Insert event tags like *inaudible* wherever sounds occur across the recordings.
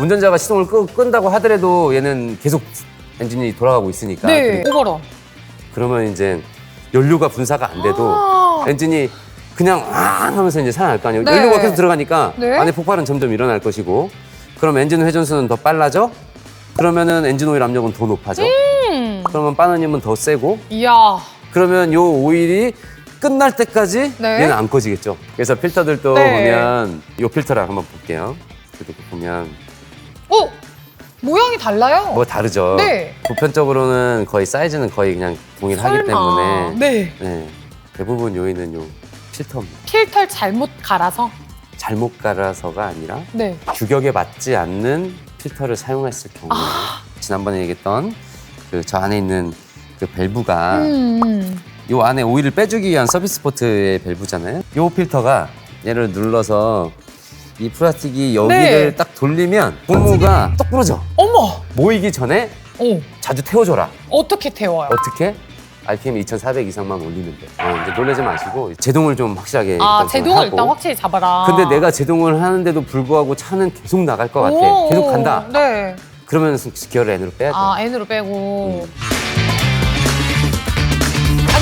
운전자가 시동을 끄, 끈다고 하더라도 얘는 계속 엔진이 돌아가고 있으니까 네. 그리고 오버런. 그러면 이제 연료가 분사가 안 돼도 아. 엔진이 그냥 앙 하면서 이제 살아날 거 아니에요. 네. 연료가 계속 들어가니까 네. 안에 폭발은 점점 일어날 것이고 그럼 엔진 회전수는 더 빨라져? 그러면은 엔진 오일 압력은 더 높아져. 음. 그러면 빠느님은 더 세고 이야. 그러면 요 오일이 끝날 때까지 네. 얘는 안 꺼지겠죠. 그래서 필터들도 네. 보면 요 필터랑 한번 볼게요. 이렇게 보면 어? 모양이 달라요. 뭐 다르죠. 네. 보편적으로는 거의 사이즈는 거의 그냥 동일하기 때문에 네. 네, 대부분 요인은 요 필터입니다. 필터를 잘못 갈아서. 잘못 갈아서가 아니라 네. 규격에 맞지 않는 필터를 사용했을 경우에 아. 지난번에 얘기했던 그 저 안에 있는 그 밸브가 음. 요 안에 오일을 빼주기 위한 서비스 포트의 밸브잖아요. 요 필터가 얘를 눌러서 이 플라스틱이 여기를 네. 딱 돌리면 고무가 똑 부러져. 어머. 모이기 전에 오. 자주 태워줘라. 어떻게 태워요? 어떻게? RPM 2,400 이상만 올리면 돼. 어, 이제 놀라지 마시고 제동을 좀 확실하게 아, 일단 좀 제동을 하고. 일단 확실히 잡아라. 근데 내가 제동을 하는데도 불구하고 차는 계속 나갈 것 같아. 오. 계속 간다. 네. 그러면 기어를 N으로 빼야 돼. 아, N으로 빼고. 음.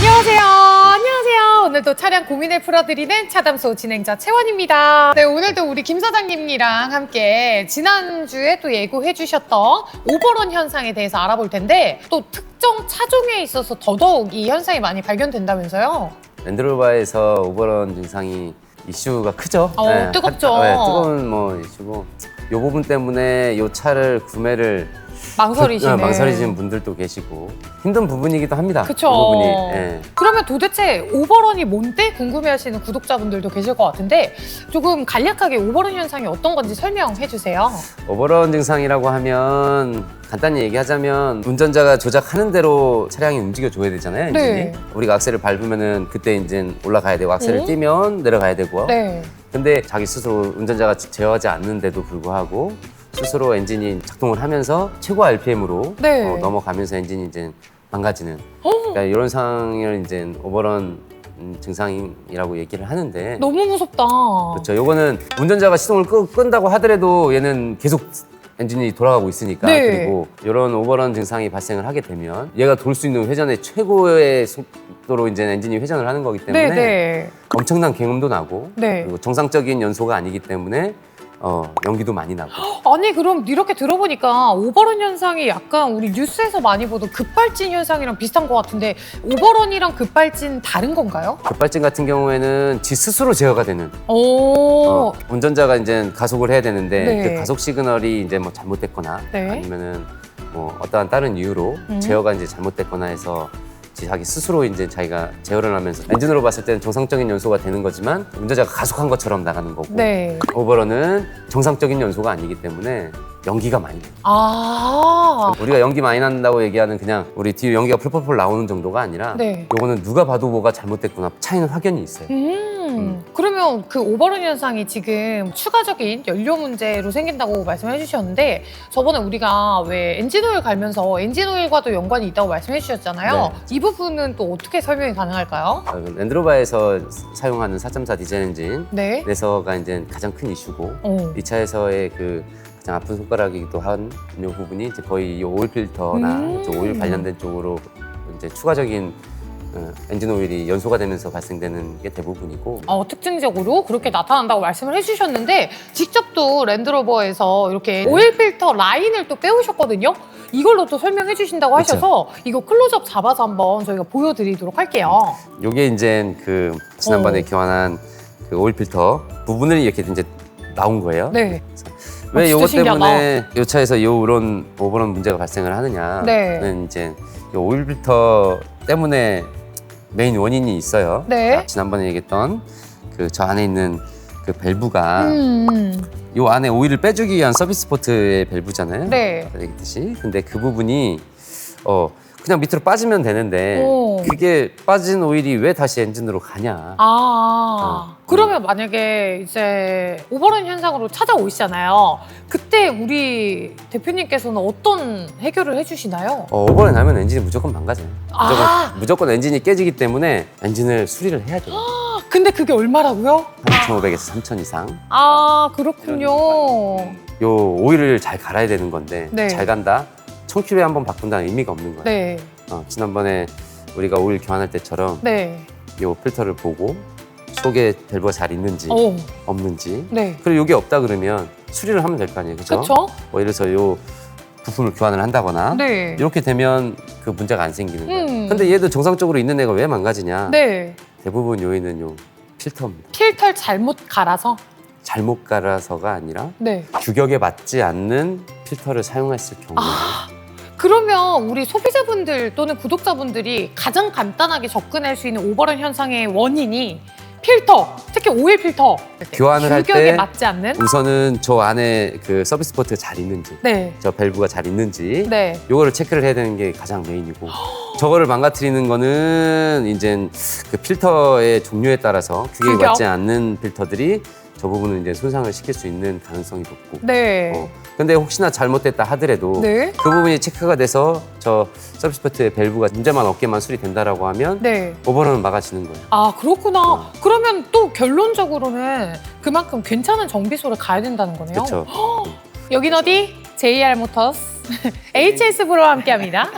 안녕하세요. 안녕하세요. 오늘도 차량 고민을 풀어드리는 차담소 진행자 채원입니다. 네, 오늘도 우리 김 사장님이랑 함께 지난주에 또 예고해 주셨던 오버런 현상에 대해서 알아볼 텐데 또 특정 차종에 있어서 더더욱 이 현상이 많이 발견된다면서요? 랜드로버에서 오버런 증상이 이슈가 크죠. 어, 뜨겁죠. 하- 네, 뜨거운 뭐 이슈고. 요 부분 때문에 요 차를 구매를 망설이시는. 어, 망설이시는 분들도 계시고 힘든 부분이기도 합니다. 그쵸. 그 부분이. 예. 그러면 도대체 오버런이 뭔데 궁금해하시는 구독자분들도 계실 것 같은데 조금 간략하게 오버런 현상이 어떤 건지 설명해 주세요. 오버런 증상이라고 하면 간단히 얘기하자면 운전자가 조작하는 대로 차량이 움직여 줘야 되잖아요. 엔진이. 네. 우리가 악셀을 밟으면은 그때 이제 올라가야 되고 악셀을 네. 띄면 내려가야 되고. 네. 근데 자기 스스로 운전자가 제어하지 않는데도 불구하고 스스로 엔진이 작동을 하면서 최고 RPM으로 네. 어, 넘어가면서 엔진이 이제 망가지는 어, 그러니까 이런 상황을 이제 오버런 음, 증상이라고 얘기를 하는데 너무 무섭다. 그렇죠. 요거는 운전자가 시동을 끄, 끈다고 하더라도 얘는 계속 엔진이 돌아가고 있으니까 네. 그리고 이런 오버런 증상이 발생을 하게 되면 얘가 돌 수 있는 회전의 최고의 속도로 이제 엔진이 회전을 하는 거기 때문에 네, 네. 엄청난 굉음도 나고 네. 그리고 정상적인 연소가 아니기 때문에 어, 연기도 많이 나고 *gasps* 아니 그럼 이렇게 들어보니까 오버런 현상이 약간 우리 뉴스에서 많이 보던 급발진 현상이랑 비슷한 것 같은데 오버런이랑 급발진 다른 건가요? 급발진 같은 경우에는 지 스스로 제어가 되는 오. 어, 운전자가 이제 가속을 해야 되는데 네. 그 가속 시그널이 이제 뭐 잘못됐거나 네. 아니면은 뭐 어떠한 다른 이유로 음. 제어가 이제 잘못됐거나 해서 자기 스스로 이제 자기가 제어를 하면서 엔진으로 봤을 때는 정상적인 연소가 되는 거지만 운전자가 가속한 것처럼 나가는 거고 네. 오버런은 정상적인 연소가 아니기 때문에 연기가 많이 나요. 아. 우리가 연기 많이 난다고 얘기하는 그냥 우리 뒤에 연기가 펄펄펄 나오는 정도가 아니라 네. 요거는 누가 봐도 뭐가 잘못됐구나 차이는 확연히 있어요. 음, 그러면 그 오버런 현상이 지금 추가적인 연료 문제로 생긴다고 말씀해 주셨는데 저번에 우리가 왜 엔진오일 갈면서 엔진오일과도 연관이 있다고 말씀해 주셨잖아요. 네. 이 부분은 또 어떻게 설명이 가능할까요? 어, 랜드로버에서 사용하는 4.4 디젤 엔진 네. 내서가 이제 가장 큰 이슈고 어. 이 차에서의 그 가장 아픈 손가락이기도 한이 부분이 이제 거의 이 오일 필터나 음. 오일 관련된 쪽으로 이제 추가적인 어, 엔진 오일이 연소가 되면서 발생되는 게 대부분이고 어, 특징적으로 그렇게 나타난다고 말씀을 해주셨는데 직접 또 랜드로버에서 이렇게 오일 필터 라인을 또 빼오셨거든요. 이걸로 또 설명해 주신다고 그쵸. 하셔서 이거 클로즈업 잡아서 한번 저희가 보여드리도록 할게요. 요게 이제 그 지난번에 어. 교환한 그 오일 필터 부분을 이렇게 이제 나온 거예요. 네. 왜 어, 진짜 요것 신기하다. 때문에 요 차에서 요런 오버런 문제가 발생을 하느냐는 네. 이제 요 오일 필터 때문에 메인 원인이 있어요. 네. 자, 지난번에 얘기했던 그 저 안에 있는 그 밸브가 음, 요 안에 오일을 빼주기 위한 서비스 포트의 밸브잖아요. 네. 아까 얘기했듯이. 근데 그 부분이 어 그냥 밑으로 빠지면 되는데 오. 그게 빠진 오일이 왜 다시 엔진으로 가냐? 아, 어. 그러면 만약에 이제 오버런 현상으로 찾아오시잖아요. 그때 우리 대표님께서는 어떤 해결을 해주시나요? 어, 오버를 나면 엔진이 무조건 망가져요. 무조건, 아. 무조건 엔진이 깨지기 때문에 엔진을 수리를 해야 돼요. *gasps* 근데 그게 얼마라고요? 한 2,500에서 3,000 이상. 아, 그렇군요. 요 오일을 잘 갈아야 되는 건데 네. 잘 간다. 1000km에 한번 바꾼다는 의미가 없는 거야. 네. 어, 지난번에 우리가 오일 교환할 때처럼 네. 요 필터를 보고 속에 밸브가 잘 있는지 오. 없는지 네. 그리고 이게 없다 그러면 수리를 하면 될 거 아니에요, 그렇죠? 그쵸? 뭐 예를 들어서 요 부품을 교환을 한다거나 네. 이렇게 되면 그 문제가 안 생기는 거예요. 음. 근데 얘도 정상적으로 있는 애가 왜 망가지냐? 네. 대부분 요인은 요 필터입니다. 필터를 잘못 갈아서. 잘못 갈아서가 아니라 네. 규격에 맞지 않는 필터를 사용했을 경우에 아. 그러면 우리 소비자분들 또는 구독자분들이 가장 간단하게 접근할 수 있는 오버런 현상의 원인이 필터, 특히 오일 필터. 교환을 할 규격에 때 맞지 않는? 우선은 저 안에 그 서비스 포트가 잘 있는지 네. 저 밸브가 잘 있는지 네. 요거를 체크를 해야 되는 게 가장 메인이고 저거를 망가뜨리는 거는 이제 그 필터의 종류에 따라서 규격에 규격? 맞지 않는 필터들이 저 부분은 이제 손상을 시킬 수 있는 가능성이 높고 네. 어. 근데 혹시나 잘못됐다 하더라도 네. 그 부분이 체크가 돼서 저 서비스 포트의 밸브가 문제만 없게만 수리된다라고 하면 네. 오버런은 막아지는 거예요. 아, 그렇구나. 어. 그러면 또 결론적으로는 그만큼 괜찮은 정비소를 가야 된다는 거네요. 그렇죠. 여긴 어디? JR 모터스. *laughs* HS 브로와 함께 합니다.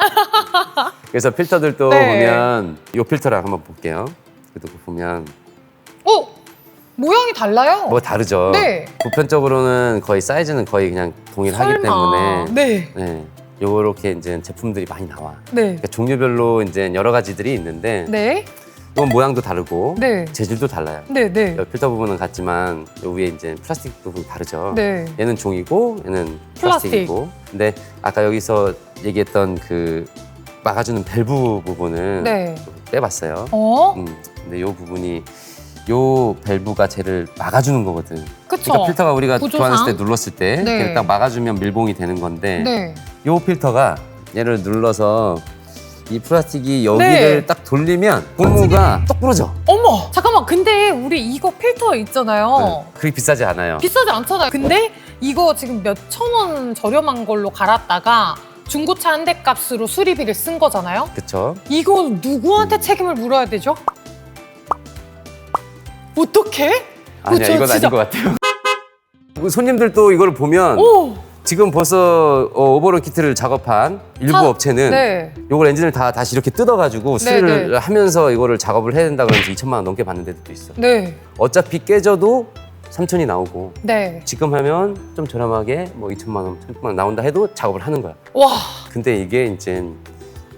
*laughs* 그래서 필터들도 네. 보면 이 필터랑 한번 볼게요. 그래도 보면 어? 모양이 달라요. 뭐 다르죠. 네. 보편적으로는 거의 사이즈는 거의 그냥 동일하기 설마. 때문에 네. 네. 요렇게 이제 제품들이 많이 나와. 네. 그러니까 종류별로 이제 여러 가지들이 있는데 네. 이건 모양도 다르고 네. 재질도 달라요. 네. 네. 요 필터 부분은 같지만 요 위에 이제 플라스틱 부분이 다르죠. 네. 얘는 종이고 얘는 플라스틱. 플라스틱이고. 근데 아까 여기서 얘기했던 그 막아주는 밸브 부분은 네. 좀 빼봤어요. 어? 음, 근데 요 부분이 요 밸브가 쟤를 막아주는 거거든. 그쵸? 그러니까 필터가 우리가 구조상? 교환했을 때 눌렀을 때 네. 걔를 딱 막아주면 밀봉이 되는 건데 네. 요 필터가 얘를 눌러서 이 플라스틱이 여기를 네. 딱 돌리면 고무가 똑 부러져. 어머! 잠깐만. 근데 우리 이거 필터 있잖아요. 네, 그게 비싸지 않아요. 비싸지 않잖아요. 근데 이거 지금 몇 천 원 저렴한 걸로 갈았다가 중고차 한 대 값으로 수리비를 쓴 거잖아요. 그쵸? 이거 누구한테 책임을 물어야 되죠? 어떻게? 아니야 저 이건 진짜- 아닌 것 같아요. 손님들도 이걸 보면 오! 지금 벌써 어, 오버롤 키트를 작업한 일부 사- 업체는 네. 요걸 엔진을 다 다시 이렇게 뜯어가지고 수리를 네. 하면서 이거를 작업을 해야 된다 그러면서 2천만 원 넘게 받는 데도 있어. 네. 어차피 깨져도 3천이 나오고 네. 지금 하면 좀 저렴하게 뭐 2천만 원, 3천만 원 나온다 해도 작업을 하는 거야. 와. 근데 이게 이제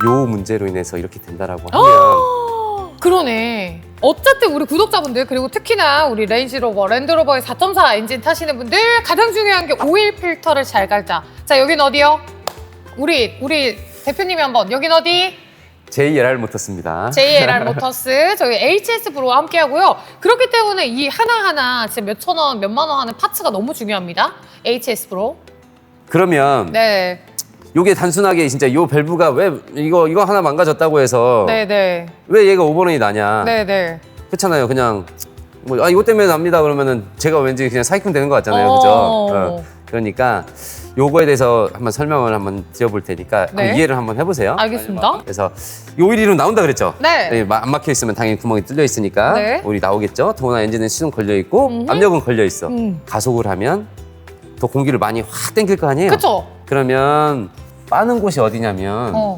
요 문제로 인해서 이렇게 된다라고 아! 하면 그러네. 어쨌든 우리 구독자분들 그리고 특히나 우리 레인지로버, 랜드로버의 4.4 엔진 타시는 분들 가장 중요한 게 오일 필터를 잘 갈자. 자 여긴 어디요? 우리 우리 대표님이 한번 여긴 어디? JLR 모터스입니다. JLR *laughs* 모터스 저희 HS 브로와 함께 하고요. 그렇기 때문에 이 하나하나 진짜 몇천 원, 몇만 원 하는 파츠가 너무 중요합니다. HS 브로. 그러면 네. 요게 단순하게 진짜 요 밸브가 왜 이거 이거 하나 망가졌다고 해서 네, 네. 왜 얘가 오버런이 나냐? 네, 네. 그렇잖아요. 그냥 뭐 아 이것 때문에 납니다 그러면은 제가 왠지 그냥 사기꾼 되는 것 같잖아요. 어. 그죠? 어. 그러니까 요거에 대해서 한번 설명을 한번 드려볼 테니까 네. 한번 이해를 한번 해보세요. 알겠습니다. 그래서 요 오일이 로 나온다 그랬죠? 네. 네, 마- 안 막혀 있으면 당연히 구멍이 뚫려 있으니까 네. 오일이 나오겠죠. 더구나 엔진은 시동 걸려 있고 음흠. 압력은 걸려 있어. 음. 가속을 하면 더 공기를 많이 확 땡길 거 아니에요? 그쵸? 그러면 빠는 곳이 어디냐면 어.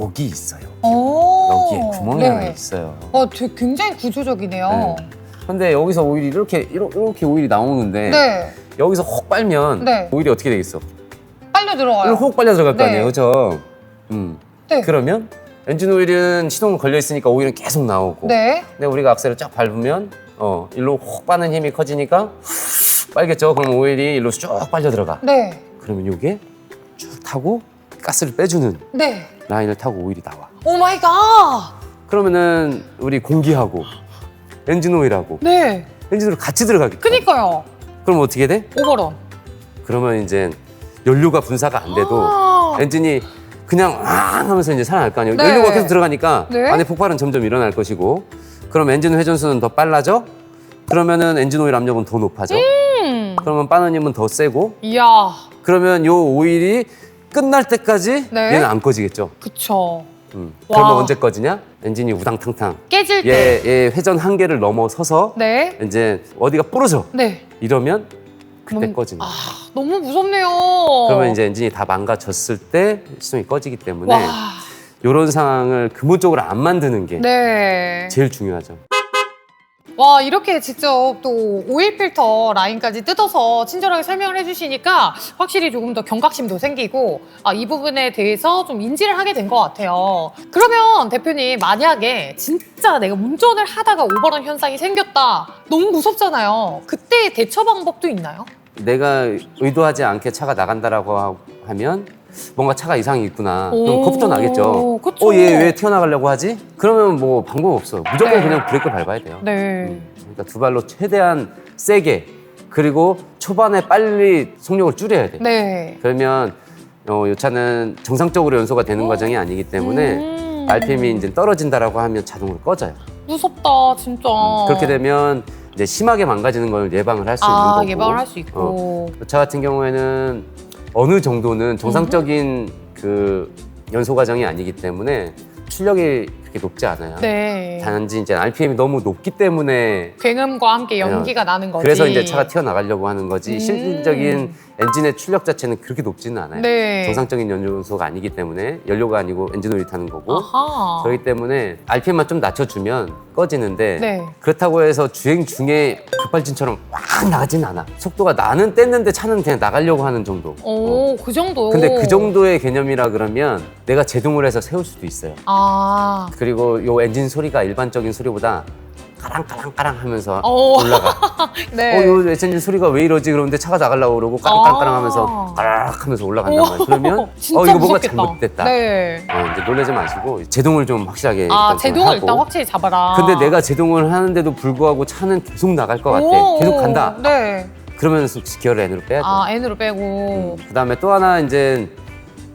여기 있어요. 어. 여기에 구멍이 네. 하나 있어요. 어, 되게 굉장히 구조적이네요. 네. 근데 여기서 오일이 이렇게 이렇게, 이렇게 오일이 나오는데 네. 여기서 혹 빨면 네. 오일이 어떻게 되겠어? 빨려 들어가요. 이렇게 혹 빨려 들어갈 거 네. 아니에요, 그렇죠? 음. 네. 그러면 엔진 오일은 시동 걸려 있으니까 오일은 계속 나오고. 네. 근데 우리가 악셀을 쫙 밟으면 어 일로 혹 빠는 힘이 커지니까 후 빨겠죠. 그럼 오일이 일로 쭉 빨려 들어가. 네. 그러면 이게 쭉 타고 가스를 빼주는 네. 라인을 타고 오일이 나와. 오 마이 갓. 그러면은 우리 공기하고 엔진 오일하고 네. 엔진 오일 같이 들어가겠죠. 그니까요. 그럼 어떻게 돼? 오버런. 그러면 이제 연료가 분사가 안 돼도 아. 엔진이 그냥 앙 하면서 이제 살아날 거 아니에요. 네. 연료가 계속 들어가니까 네. 안에 폭발은 점점 일어날 것이고 그럼 엔진 회전수는 더 빨라져? 그러면은 엔진 오일 압력은 더 높아져. 음. 그러면 빠는 힘은 더 세고 이야. 그러면 요 오일이 끝날 때까지 네. 얘는 안 꺼지겠죠. 그쵸. 음. 와. 그러면 언제 꺼지냐? 엔진이 우당탕탕 깨질 때. 얘, 얘 회전 한계를 넘어서서 네. 이제 어디가 부러져. 네. 이러면 그때 뭔- 꺼지는 아, 거예요. 너무 무섭네요. 그러면 이제 엔진이 다 망가졌을 때 시동이 꺼지기 때문에 와. 이런 상황을 근본적으로 안 만드는 게 네. 제일 중요하죠. 와 이렇게 직접 또 오일 필터 라인까지 뜯어서 친절하게 설명을 해주시니까 확실히 조금 더 경각심도 생기고 아, 이 부분에 대해서 좀 인지를 하게 된 것 같아요. 그러면 대표님 만약에 진짜 내가 운전을 하다가 오버런 현상이 생겼다 너무 무섭잖아요. 그때 대처 방법도 있나요? 내가 의도하지 않게 차가 나간다라고 하- 하면 뭔가 차가 이상이 있구나. 그럼 오, 겁부터 나겠죠. 그쵸. 어, 얘 왜 튀어나가려고 하지? 그러면 뭐 방법 없어. 무조건 네. 그냥 브레이크 밟아야 돼요. 네. 그러니까 두 발로 최대한 세게 그리고 초반에 빨리 속력을 줄여야 돼. 네. 그러면 어, 이 차는 정상적으로 연소가 되는 과정이 아니기 때문에 음. RPM이 이제 떨어진다라고 하면 자동으로 꺼져요. 무섭다 진짜. 그렇게 되면 이제 심하게 망가지는 걸 예방을 할 수 있는 아 거고. 예방을 할 수 있고. 이차 같은 경우에는 어느 정도는 정상적인 그 연소 과정이 아니기 때문에 출력이 그렇게 높지 않아요. 네. 단지 이제 RPM이 너무 높기 때문에 굉음과 함께 연기가 나는 거지. 그래서 이제 차가 튀어나가려고 하는 거지 음. 실질적인 엔진의 출력 자체는 그렇게 높지는 않아요. 네. 정상적인 연소가 아니기 때문에 연료가 아니고 엔진 오일이 타는 거고 아하. 그렇기 때문에 RPM만 좀 낮춰주면 꺼지는데 네. 그렇다고 해서 주행 중에 급발진처럼 막 나가지는 않아. 속도가 나는 뗐는데 차는 그냥 나가려고 하는 정도. 어. 오, 그 정도. 근데 그 정도의 개념이라 그러면 내가 제동을 해서 세울 수도 있어요. 아. 그리고 요 엔진 소리가 일반적인 소리보다 까랑까랑까랑 하면서 오. 올라가. *laughs* 네. 어, 요 엔진 소리가 왜 이러지? 그러는데 차가 나가려고 그러고 까랑까랑 하면서 아. 까락 하면서 올라간단 말이에요. 그러면 *laughs* 진짜 어, 이거 뭔가 무섭겠다. 잘못됐다. 네. 어, 이제 놀라지 마시고 제동을 좀 확실하게 아, 일단 좀 제동을 하고. 일단 확실히 잡아라. 근데 내가 제동을 하는데도 불구하고 차는 계속 나갈 것 같아. 오, 계속 간다. 네. 그러면 기어를 N으로 빼야 돼. 아, N으로 빼고. 그 다음에 또 하나 이제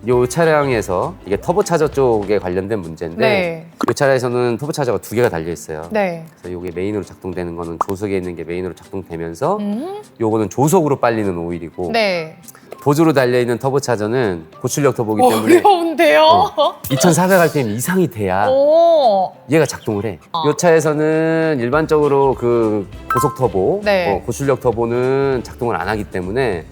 요 차량에서 이게 터보차저 쪽에 관련된 문제인데 네. 이 차량에서는 터보차저가 두 개가 달려 있어요. 네. 그래서 요게 메인으로 작동되는 거는 조석에 있는 게 메인으로 작동되면서 음. 요거는 조석으로 빨리는 오일이고 네. 보조로 달려 있는 터보차저는 고출력 터보기 때문에 어려운데요. 어. 2,400rpm 이상이 돼야 오. 얘가 작동을 해. 어. 이 차에서는 일반적으로 그 고속 터보, 네. 어, 고출력 터보는 작동을 안 하기 때문에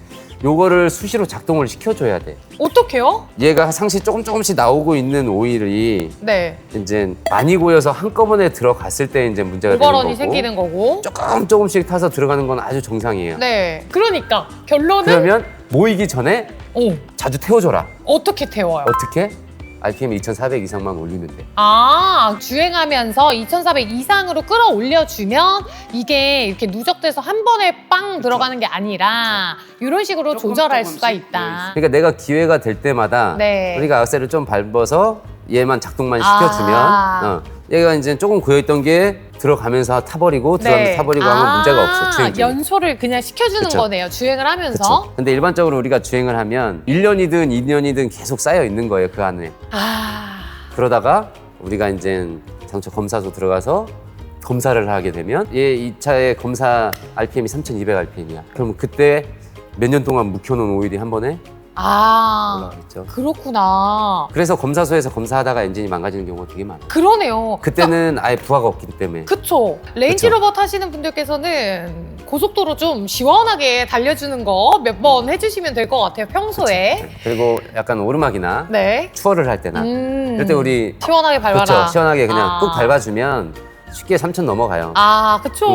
요거를 수시로 작동을 시켜줘야 돼. 어떡해요? 얘가 상시 조금 조금씩 나오고 있는 오일이 네. 이제 많이 고여서 한꺼번에 들어갔을 때 이제 문제가 되는 오버런이 거고 생기는 거고. 조금 조금씩 타서 들어가는 건 아주 정상이에요. 네. 그러니까 결론은 그러면 모이기 전에 오. 자주 태워줘라. 어떻게 태워요? 어떻게? RPM 2,400 이상만 올리면 돼. 아, 주행하면서 2,400 이상으로 끌어올려주면 이게 이렇게 누적돼서 한 번에 빵 들어가는 게 아니라 이런 식으로 조금 조절할 조금씩 수가 있다. 그러니까 내가 기회가 될 때마다 네. 우리가 악셀을 좀 밟아서 얘만 작동만 아. 시켜주면 어, 얘가 이제 조금 고여있던 게 들어가면서 타버리고 들어가면서 타버리고 하면 문제가 없어 주행 중에. 네. 아, 연소를 그냥 시켜주는 그쵸. 거네요. 주행을 하면서. 그쵸. 근데 일반적으로 우리가 주행을 하면 1년이든 2년이든 계속 쌓여 있는 거예요 그 안에 아, 그러다가 우리가 이제 자동차 검사소 들어가서 검사를 하게 되면 얘 이 차의 검사 RPM이 3,200rpm이야 그럼 그때 몇 년 동안 묵혀놓은 오일이 한 번에 아, 올라가겠죠 그렇구나. 그래서 검사소에서 검사하다가 엔진이 망가지는 경우가 되게 많아 그러네요. 그때는 아예 부하가 없기 때문에 그쵸. 레인지로버 타시는 분들께서는 고속도로 좀 시원하게 달려주는 거 몇 번 해주시면 될 것 같아요. 평소에. 그리고 약간 오르막이나 네. 추월을 할 때나 음. 이럴 때 우리 시원하게 밟아라. 그렇죠 시원하게 그냥 아. 꾹 밟아주면 쉽게 3천 넘어가요 아, 그쵸.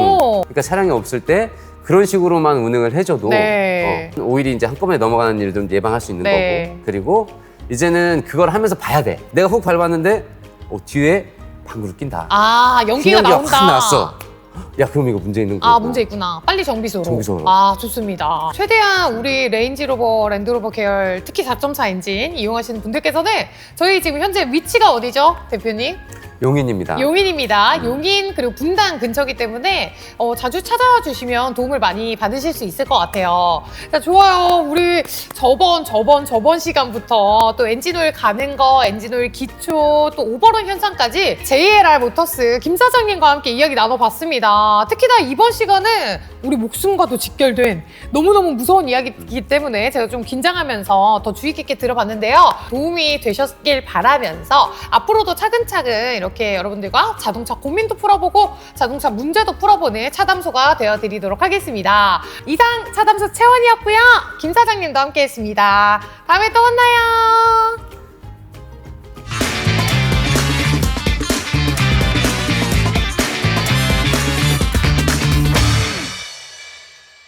그러니까 차량이 없을 때 그런 식으로만 운행을 해줘도 네. 어, 오일이 이제 한꺼번에 넘어가는 일을 좀 예방할 수 있는 네. 거고 그리고 이제는 그걸 하면서 봐야 돼 내가 훅 밟았는데 어, 뒤에 방구를 낀다 아, 연기가 흰연기가 나온다. 확 나왔어 야 그럼 이거 문제 있는 거야 아, 문제 있구나. 빨리 정비소로. 정비소로. 아, 좋습니다. 최대한 우리 레인지로버, 랜드로버 계열, 특히 4.4 엔진 이용하시는 분들께서는 저희 지금 현재 위치가 어디죠, 대표님? 용인입니다 용인입니다. 음. 용인 그리고 분당 근처기 때문에 어, 자주 찾아와 주시면 도움을 많이 받으실 수 있을 것 같아요. 자, 좋아요. 우리 저번 저번 저번 시간부터 또 엔진오일 가는 거, 엔진오일 기초, 또 오버런 현상까지 JLR 모터스 김 사장님과 함께 이야기 나눠봤습니다. 특히나 이번 시간은 우리 목숨과도 직결된 너무너무 무서운 이야기이기 때문에 제가 좀 긴장하면서 더 주의 깊게 들어봤는데요. 도움이 되셨길 바라면서 앞으로도 차근차근 이렇게 여러분들과 자동차 고민도 풀어보고 자동차 문제도 풀어보는 차담소가 되어드리도록 하겠습니다. 이상 차담소 채원이었고요. 김 사장님도 함께했습니다. 다음에 또 만나요.